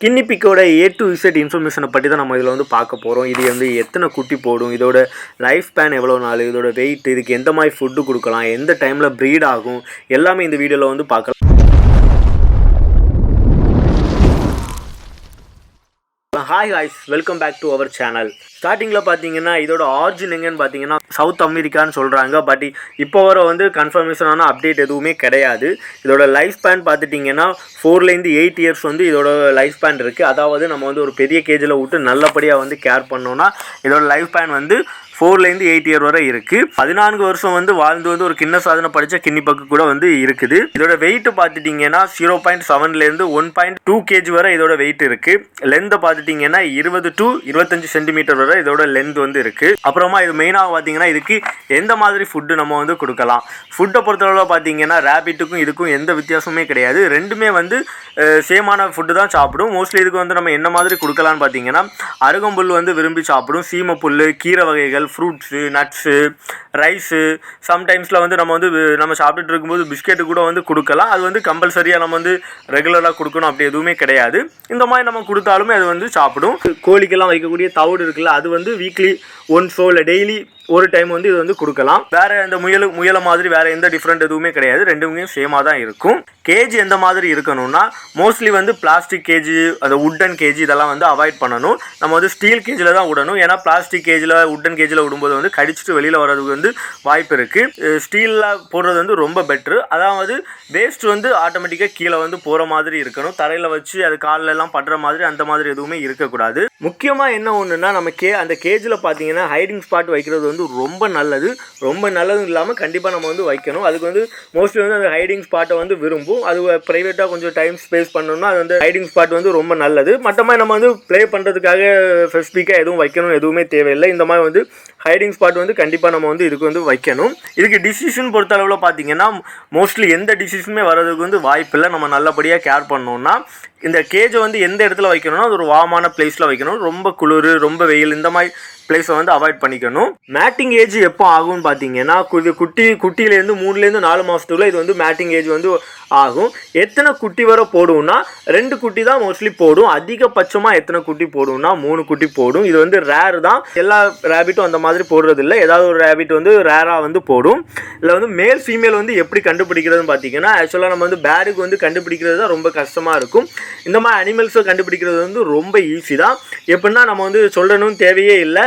கின்னிப்பிக்கோட A to Z இன்ஃபர்மேஷனை பற்றி தான் நம்ம இதில் வந்து பார்க்க போகிறோம் இது வந்து எத்தனை குட்டி போடும் இதோட லைஃப் ஸ்பேன் எவ்வளோ நாள் இதோட வெயிட் இதுக்கு எந்த மாதிரி ஃபுட்டு கொடுக்கலாம் எந்த டைமில் ப்ரீட் ஆகும் எல்லாமே இந்த வீடியோவில் வந்து பார்க்கலாம். Hi ஹாய்ஸ் welcome back to our channel ஸ்டார்டிங்கில் பார்த்தீங்கன்னா இதோட ஆரிஜின் எங்கன்னு பார்த்தீங்கன்னா சவுத் அமெரிக்கான்னு சொல்கிறாங்க பட் இப்போ வர வந்து கன்ஃபர்மேஷனான அப்டேட் எதுவுமே கிடையாது. இதோட லைஃப் ஸ்பேன் பார்த்துட்டிங்கன்னா ஃபோர்லேருந்து எயிட் இயர்ஸ் வந்து இதோட லைஃப் ஸ்பேன் இருக்குது அதாவது நம்ம வந்து ஒரு பெரிய கேஜில் விட்டு நல்லபடியாக வந்து கேர் பண்ணோன்னா இதோட லைஃப் ஸ்பேன் வந்து ஃபோர்லேருந்து எயிட் இயர் வரை இருக்குது பதினான்கு வருஷம் வந்து வாழ்ந்து வந்து ஒரு கிண்ண சாதனை படித்த கிண்ணி பக்கு கூட வந்து இருக்குது. இதோட வெயிட் பார்த்துட்டிங்கன்னா ஜீரோ பாயிண்ட் செவன்லேருந்து ஒன் பாயிண்ட் டூ கேஜி வரை இதோட வெயிட் இருக்குது லென்த்தை பார்த்துட்டிங்கன்னா இருபது டு இருபத்தஞ்சு சென்டிமீட்டர் வரை இதோட லென்த் வந்து இருக்குது அப்புறமா இது மெயினாக பார்த்தீங்கன்னா இதுக்கு எந்த மாதிரி ஃபுட்டு நம்ம வந்து கொடுக்கலாம். ஃபுட்டை பொறுத்தளவில் பார்த்தீங்கன்னா ரேபிட்டுக்கும் இதுக்கும் எந்த வித்தியாசமே கிடையாது. ரெண்டுமே வந்து சேமான ஃபுட்டு தான் சாப்பிடும். மோஸ்ட்லி இதுக்கு வந்து நம்ம என்ன மாதிரி கொடுக்கலான்னு பார்த்தீங்கன்னா அருகம்புல் வந்து விரும்பி சாப்பிடும். சீமப்புல் கீரை வகைகள் ஃப்ரூட்ஸு நட்ஸு ரைஸு சம்டைம்ஸில் வந்து நம்ம வந்து நம்ம சாப்பிட்டுட்டு இருக்கும்போது பிஸ்கெட்டு கூட வந்து கொடுக்கலாம். அது வந்து கம்பல்சரியாக நம்ம வந்து ரெகுலராக கொடுக்கணும். அப்படி எதுவுமே கிடையாது. இந்த மாதிரி நம்ம கொடுத்தாலுமே அது வந்து சாப்பிடும். கோழிக்கெல்லாம் வைக்கக்கூடிய தவிடு இருக்குல்ல அது வந்து வீக்லி ஒன்ஸோ இல்லை டெய்லி ஒரு டைம் வந்து இது வந்து கொடுக்கலாம். வேற இந்த முயல் முயலை மாதிரி வேற எந்த டிஃப்ரெண்ட் எதுவுமே கிடையாது. ரெண்டுமே சேமாக தான் இருக்கும். கேஜி எந்த மாதிரி இருக்கணும்னா மோஸ்ட்லி வந்து பிளாஸ்டிக் கேஜி அந்த உட்டன் கேஜி இதெல்லாம் வந்து அவாய்ட் பண்ணணும். நம்ம வந்து ஸ்டீல் கேஜில் தான் விடணும் ஏன்னா பிளாஸ்டிக் கேஜில் உட்டன் கேஜில் விடும்போது வந்து கடிச்சிட்டு வெளியில் வர்றதுக்கு வந்து வாய்ப்பு இருக்குது ஸ்டீலில் போடுறது வந்து ரொம்ப பெட்ரு அதாவது வேஸ்ட் வந்து ஆட்டோமேட்டிக்காக கீழே வந்து போகிற மாதிரி இருக்கணும். தரையில் வச்சு அது கால்லெல்லாம் படுற மாதிரி அந்த மாதிரி எதுவுமே இருக்கக்கூடாது. முக்கியமாக என்ன ஒன்றுனா நம்ம கே அந்த கேஜில் பார்த்தீங்கன்னா ஹைடிங் ஸ்பாட் வைக்கிறது வந்து ரொம்ப நல்லது. ரொம்ப நல்லதும் இல்லாமல் கண்டிப்பாக நம்ம வந்து வைக்கணும். அதுக்கு வந்து மோஸ்ட்லி வந்து அந்த ஹைடிங் ஸ்பாட்டை வந்து விரும்பும். அது ப்ரைவேட்டாக கொஞ்சம் டைம் ஸ்பேஸ் பண்ணணும்னா அது வந்து ஹைடிங் ஸ்பாட் வந்து ரொம்ப நல்லது. மற்ற மாதிரி நம்ம வந்து ப்ளே பண்ணுறதுக்காக ஸ்பெசிஃபிக்காக எதுவும் வைக்கணும் எதுவுமே தேவையில்லை. இந்த மாதிரி வந்து ஹைடிங் ஸ்பாட் வந்து கண்டிப்பாக நம்ம வந்து இதுக்கு வந்து வைக்கணும். இதுக்கு டிசிஷன் பொறுத்த அளவில் பார்த்தீங்கன்னா மோஸ்ட்லி எந்த டிசிஷனுமே வர்றதுக்கு வந்து வாய்ப்பில்லை நம்ம நல்லபடியாக கேர் பண்ணோம்னா இந்த கேஜை வந்து எந்த இடத்துல வைக்கணும்னா அது ஒரு வாமான பிளேஸில் வைக்கணும். ரொம்ப குளிர் ரொம்ப வெயில் இந்த மாதிரி பிளேஸை வந்து அவாய்ட் பண்ணிக்கணும். மேட்டிங் ஏஜ் எப்போ ஆகும்னு பார்த்தீங்கன்னா இது குட்டி குட்டியிலேருந்து மூணுலேருந்து நாலு மாதத்துக்குள்ளே இது வந்து மேட்டிங் ஏஜ் வந்து ஆகும். எத்தனை குட்டி வரை போடும்னா ரெண்டு குட்டி தான் மோஸ்ட்லி போடும். அதிகபட்சமாக எத்தனை குட்டி போடும்னா மூணு குட்டி போடும். இது வந்து ரேர் தான். எல்லா ரேபிட்டும் அந்த மாதிரி போடுறது இல்லை ஏதாவது ஒரு ரேபிட் வந்து ரேராக வந்து போடும். இதில் வந்து மேல் ஃபீமேல் வந்து எப்படி கண்டுபிடிக்கிறதுன்னு பார்த்தீங்கன்னா ஆக்சுவலாக நம்ம வந்து பேடுக்கு வந்து கண்டுபிடிக்கிறது தான் ரொம்ப கஷ்டமாக இருக்கும். இந்த மாதிரி அனிமல்ஸை கண்டுபிடிக்கிறது வந்து ரொம்ப ஈஸி தான். எப்படின்னா நம்ம வந்து சொல்லணும்னு தேவையே இல்லை.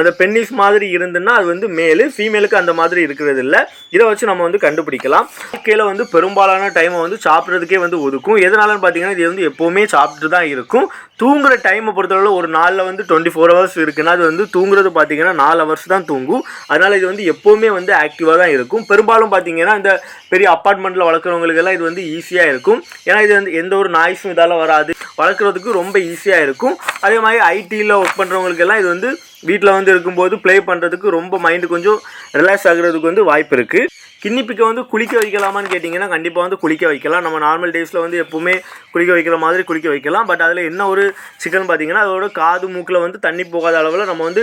அந்த பென்னிஸ் மாதிரி இருந்துன்னா அது வந்து மேலு ஃபீமேலுக்கு அந்த மாதிரி இருக்கிறது இல்லை. இதை வச்சு நம்ம வந்து கண்டுபிடிக்கலாம். கீழே வந்து பெரும்பாலான டைமை வந்து சாப்பிட்றதுக்கே வந்து ஒதுக்கும். எதனாலன்னு பார்த்தீங்கன்னா இது வந்து எப்போவுமே சாப்பிட்டு தான் இருக்கும். தூங்குற டைமை பொறுத்தளவில் ஒரு நாளில் வந்து டுவெண்ட்டி ஃபோர் ஹவர்ஸ் இருக்குன்னா அது வந்து தூங்குறது பார்த்தீங்கன்னா நாலு ஹவர்ஸ் தான் தூங்கும். அதனால் இது வந்து எப்போவுமே வந்து ஆக்டிவாக தான் இருக்கும். பெரும்பாலும் பார்த்தீங்கன்னா இந்த பெரிய அப்பார்ட்மெண்ட்டில் வளர்க்குறவங்களுக்கெல்லாம் இது வந்து ஈஸியாக இருக்கும். ஏன்னா இது வந்து எந்த ஒரு நாய்ஸும் இதால் வராது. வளர்க்குறதுக்கு ரொம்ப ஈஸியாக இருக்கும். அதே மாதிரி ஐடியில் ஒர்க் பண்ணுறவங்களுக்கெல்லாம் இது வந்து வீட்டில் வந்து இருக்கும்போது ப்ளே பண்ணுறதுக்கு ரொம்ப மைண்டு கொஞ்சம் ரிலாக்ஸ் ஆகுறதுக்கு வந்து வாய்ப்பு இருக்குது கிண்ணிப்பிக்க வந்து குளிக்க வைக்கலாமான்னு கேட்டிங்கன்னா கண்டிப்பாக வந்து குளிக்க வைக்கலாம். நம்ம நார்மல் டேஸில் வந்து எப்போவுமே குளிக்க வைக்கிற மாதிரி குளிக்க வைக்கலாம். பட் அதில் என்ன ஒரு சிக்கன் பார்த்தீங்கன்னா அதோட காது மூக்கில் வந்து தண்ணி போகாத அளவில் நம்ம வந்து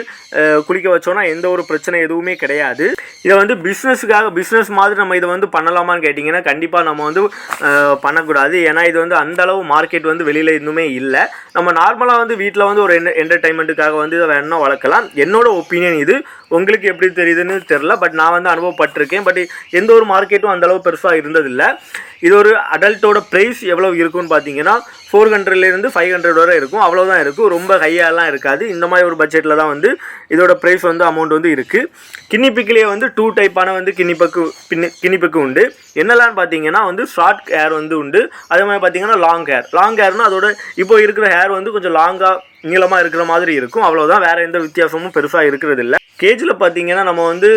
குளிக்க வச்சோன்னா எந்த ஒரு பிரச்சனை எதுவுமே கிடையாது. இதை வந்து பிஸ்னஸுக்காக பிஸ்னஸ் மாதிரி நம்ம இதை வந்து பண்ணலாமான்னு கேட்டிங்கன்னா கண்டிப்பாக நம்ம வந்து பண்ணக்கூடாது. ஏன்னா இது வந்து அந்தளவு மார்க்கெட் வந்து வெளியில் இன்னுமே இல்லை. நம்ம நார்மலாக வந்து வீட்டில் வந்து ஒரு என்டர்டைன்மெண்ட்டுக்காக வந்து இதை வேணா வளர்க்கலாம். என்னோட ஒப்பீனியன் இது. உங்களுக்கு எப்படி தெரியுதுன்னு தெரில பட் நான் வந்து அனுபவப்பட்டிருக்கேன். பட் எந்த ஒரு மார்க்கெட்டும் அந்த அளவு பெருசாக இருந்ததில்லை. இது ஒரு அடல்ட்டோட ப்ரைஸ் எவ்வளோ இருக்கும்னு பார்த்தீங்கன்னா ஃபோர் ஹண்ட்ரட்லேருந்து ஃபைவ் ஹண்ட்ரட் வரை இருக்கும். அவ்வளோதான் இருக்கும். ரொம்ப ஹையாலாம் இருக்காது. இந்த மாதிரி ஒரு பட்ஜெட்டில் தான் வந்து இதோட ப்ரைஸ் வந்து அமௌண்ட் வந்து இருக்குது கிண்ணிப்பிக்கிலேயே வந்து டூ டைப்பான வந்து கிண்ணிப்பக்கு பின்னி கிண்ணிப்பக்கு உண்டு. என்னெல்லாம் பார்த்தீங்கன்னா வந்து ஷார்ட் ஹேர் வந்து உண்டு. அதே மாதிரி பார்த்தீங்கன்னா லாங் ஹேர் லாங் ஹேர்னால் அதோட இப்போ இருக்கிற ஹேர் வந்து கொஞ்சம் லாங்காக நீளமாக இருக்கிற மாதிரி இருக்கும். அவ்வளோதான் வேறு எந்த வித்தியாசமும் பெருசாக இருக்கிறது இல்லை கேஜில் பார்த்தீங்கன்னா நம்ம வந்து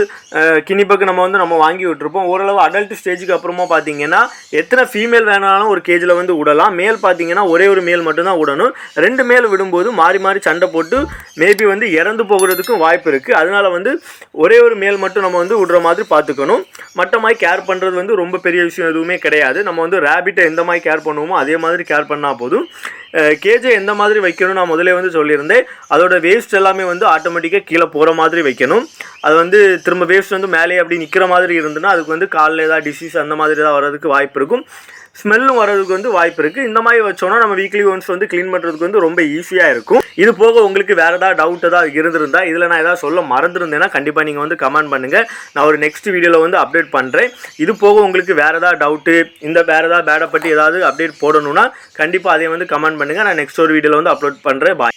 கிணிப்பக்கு நம்ம வந்து நம்ம வாங்கி விட்டுருப்போம். ஓரளவு அடல்ட் ஸ்டேஜுக்கு அப்புறமா பார்த்தீங்கன்னா எத்தனை ஃபீமேல் வேணாலும் ஒரு கேஜில் வந்து விடலாம் மேல் பார்த்தீங்கன்னா ஒரே ஒரு மேல் மட்டும்தான் விடணும் ரெண்டு மேல் விடும்போது மாறி மாறி சண்டை போட்டு மேபி வந்து இறந்து போகிறதுக்கும் வாய்ப்பு இருக்குது அதனால வந்து ஒரே ஒரு மேல் மட்டும் நம்ம வந்து விடுற மாதிரி பார்த்துக்கணும் மற்ற மாதிரி கேர் பண்ணுறது வந்து ரொம்ப பெரிய விஷயம் எதுவுமே கிடையாது. நம்ம வந்து ரேபிட்டை எந்த மாதிரி கேர் பண்ணுவோமோ அதே மாதிரி கேர் பண்ணால் போதும். கேஜை எந்த மாதிரி வைக்கணும் நான் முதலே வந்து சொல்லியிருந்தேன். அதோட வேஸ்ட் எல்லாமே வந்து ஆட்டோமேட்டிக்காக கீழே போகிற மாதிரி வைக்கணும். அது வந்து திரும்ப வேஸ்ட் வந்து மேலே அப்படி நிற்கிற மாதிரி இருந்துன்னா அதுக்கு வந்து காலில் ஏதாவது டிசீஸ் அந்த மாதிரி ஏதாவது வர்றதுக்கு வாய்ப்பு இருக்கும். ஸ்மெல்லும் வரதுக்கு வந்து வாய்ப்பு இருக்குது இந்த மாதிரி வச்சோன்னா நம்ம வீக்லி ஒன்ஸ் வந்து க்ளீன் பண்ணுறதுக்கு வந்து ரொம்ப ஈஸியாக இருக்கும். இது போக உங்களுக்கு வேறு ஏதாவது டவுட் ஏதாவது இருந்திருந்தா இதில் நான் ஏதாவது சொல்ல மறந்துருந்தேன்னா கண்டிப்பாக நீங்கள் வந்து கமெண்ட் பண்ணுங்கள் நான் ஒரு நெக்ஸ்ட் வீடியோவில் வந்து அப்டேட் பண்ணுறேன் இது போக உங்களுக்கு வேறு ஏதாவது டவுட்டு இந்த வேறு ஏதாவது பேடை பற்றி ஏதாவது அப்டேட் போடணும்னா கண்டிப்பாக அதை வந்து கமெண்ட் பண்ணுங்கள் நான் நெக்ஸ்ட் ஒரு வீடியோவில் வந்து அப்லோட் பண்ணுறேன் பாய்